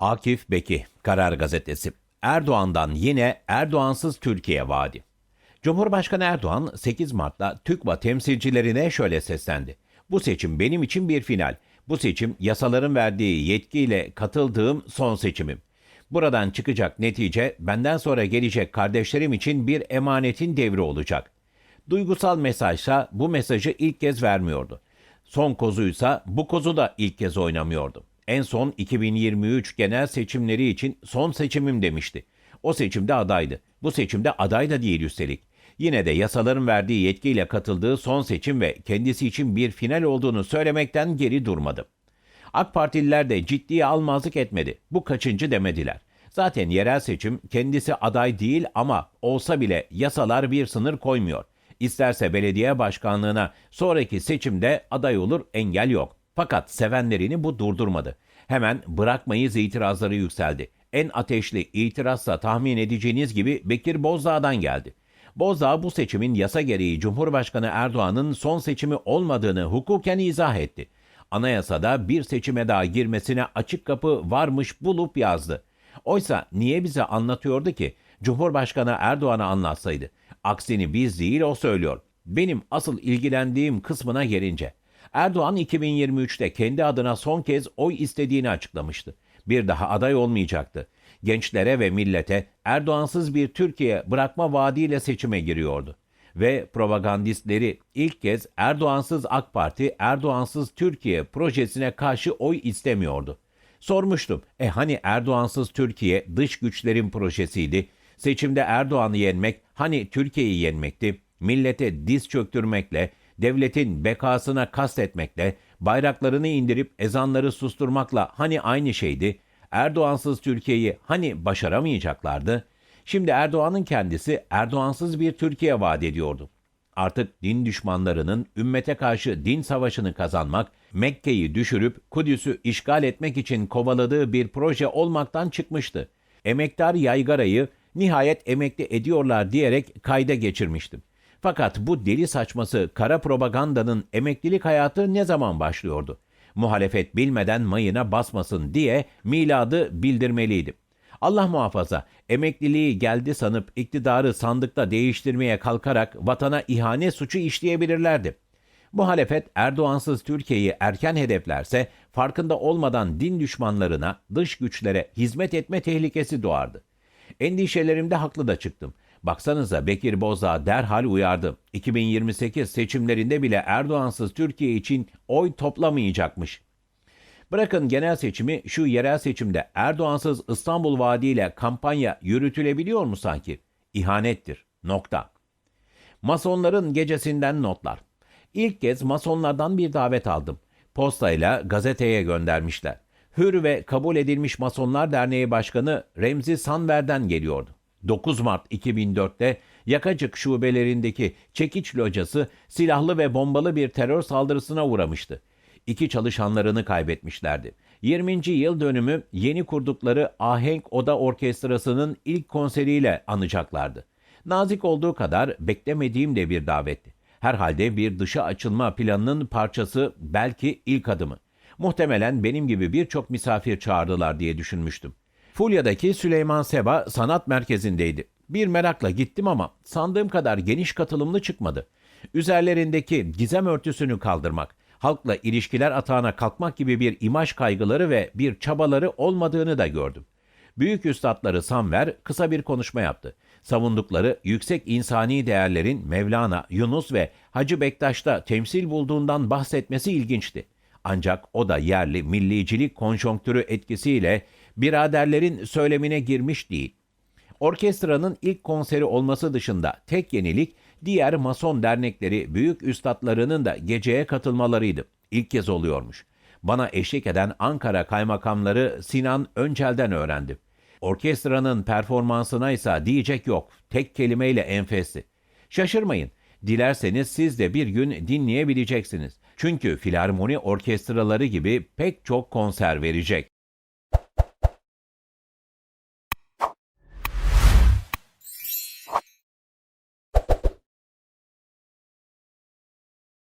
Akif Beki, Karar Gazetesi. Erdoğan'dan yine Erdoğansız Türkiye vaadi. Cumhurbaşkanı Erdoğan 8 Mart'ta TÜKVA temsilcilerine şöyle seslendi. Bu seçim benim için bir final. Bu seçim yasaların verdiği yetkiyle katıldığım son seçimim. Buradan çıkacak netice benden sonra gelecek kardeşlerim için bir emanetin devri olacak. Duygusal mesajsa bu mesajı ilk kez vermiyordu. Son kozuysa bu kozu da ilk kez oynamıyordu. En son 2023 genel seçimleri için son seçimim demişti. O seçimde adaydı. Bu seçimde aday da değil üstelik. Yine de yasaların verdiği yetkiyle katıldığı son seçim ve kendisi için bir final olduğunu söylemekten geri durmadı. AK Partililer de ciddiye almazlık etmedi. Bu kaçıncı demediler. Zaten yerel seçim kendisi aday değil ama olsa bile yasalar bir sınır koymuyor. İsterse belediye başkanlığına sonraki seçimde aday olur engel yok. Fakat sevenlerini bu durdurmadı. Hemen bırakmayız itirazları yükseldi. En ateşli itirazsa tahmin edeceğiniz gibi Bekir Bozdağ'dan geldi. Bozdağ bu seçimin yasa gereği Cumhurbaşkanı Erdoğan'ın son seçimi olmadığını hukuken izah etti. Anayasada bir seçime daha girmesine açık kapı varmış bulup yazdı. Oysa niye bize anlatıyordu ki? Cumhurbaşkanı Erdoğan'a anlatsaydı. Aksini biz değil o söylüyor. Benim asıl ilgilendiğim kısmına gelince. Erdoğan 2023'te kendi adına son kez oy istediğini açıklamıştı. Bir daha aday olmayacaktı. Gençlere ve millete Erdoğansız bir Türkiye bırakma vaadiyle seçime giriyordu. Ve propagandistleri ilk kez Erdoğansız AK Parti, Erdoğansız Türkiye projesine karşı oy istemiyordu. Sormuştum, e hani Erdoğansız Türkiye dış güçlerin projesiydi, seçimde Erdoğan'ı yenmek hani Türkiye'yi yenmekti, millete diz çöktürmekle, devletin bekasına kastetmekle, bayraklarını indirip ezanları susturmakla hani aynı şeydi, Erdoğansız Türkiye'yi hani başaramayacaklardı, şimdi Erdoğan'ın kendisi Erdoğansız bir Türkiye vaat ediyordu. Artık din düşmanlarının ümmete karşı din savaşını kazanmak, Mekke'yi düşürüp Kudüs'ü işgal etmek için kovaladığı bir proje olmaktan çıkmıştı. Emektar Yaygara'yı nihayet emekli ediyorlar diyerek kayda geçirmiştim. Fakat bu deli saçması kara propagandanın emeklilik hayatı ne zaman başlıyordu? Muhalefet bilmeden mayına basmasın diye miladı bildirmeliydim. Allah muhafaza emekliliği geldi sanıp iktidarı sandıkta değiştirmeye kalkarak vatana ihanet suçu işleyebilirlerdi. Muhalefet Erdoğansız Türkiye'yi erken hedeflerse farkında olmadan din düşmanlarına, dış güçlere hizmet etme tehlikesi doğardı. Endişelerimde haklı da çıktım. Baksanıza Bekir Bozdağ derhal uyardı. 2028 seçimlerinde bile Erdoğansız Türkiye için oy toplamayacakmış. Bırakın genel seçimi şu yerel seçimde Erdoğansız İstanbul vaadiyle kampanya yürütülebiliyor mu sanki? İhanettir. Nokta. Masonların gecesinden notlar. İlk kez masonlardan bir davet aldım. Postayla gazeteye göndermişler. Hür ve kabul edilmiş Masonlar Derneği Başkanı Remzi Sanver'den geliyordu. 9 Mart 2004'te Yakacık şubelerindeki çekiç locası silahlı ve bombalı bir terör saldırısına uğramıştı. İki çalışanlarını kaybetmişlerdi. 20. yıl dönümü yeni kurdukları Ahenk Oda Orkestrası'nın ilk konseriyle anacaklardı. Nazik olduğu kadar beklemediğim de bir davetti. Herhalde bir dışa açılma planının parçası belki ilk adımı. Muhtemelen benim gibi birçok misafir çağırdılar diye düşünmüştüm. Fulya'daki Süleyman Seba Sanat Merkezi'ndeydi. Bir merakla gittim ama sandığım kadar geniş katılımlı çıkmadı. Üzerlerindeki gizem örtüsünü kaldırmak, halkla ilişkiler atağına kalkmak gibi bir imaj kaygıları ve bir çabaları olmadığını da gördüm. Büyük üstadları Samver kısa bir konuşma yaptı. Savundukları yüksek insani değerlerin Mevlana, Yunus ve Hacı Bektaş'ta temsil bulduğundan bahsetmesi ilginçti. Ancak o da yerli millicilik konjonktürü etkisiyle biraderlerin söylemine girmiş değil. Orkestranın ilk konseri olması dışında tek yenilik diğer mason dernekleri büyük üstadlarının da geceye katılmalarıydı. İlk kez oluyormuş. Bana eşlik eden Ankara kaymakamları Sinan Öncel'den öğrendim. Orkestranın performansına ise diyecek yok. Tek kelimeyle enfesti. Şaşırmayın. Dilerseniz siz de bir gün dinleyebileceksiniz. Çünkü filarmoni orkestraları gibi pek çok konser verecek.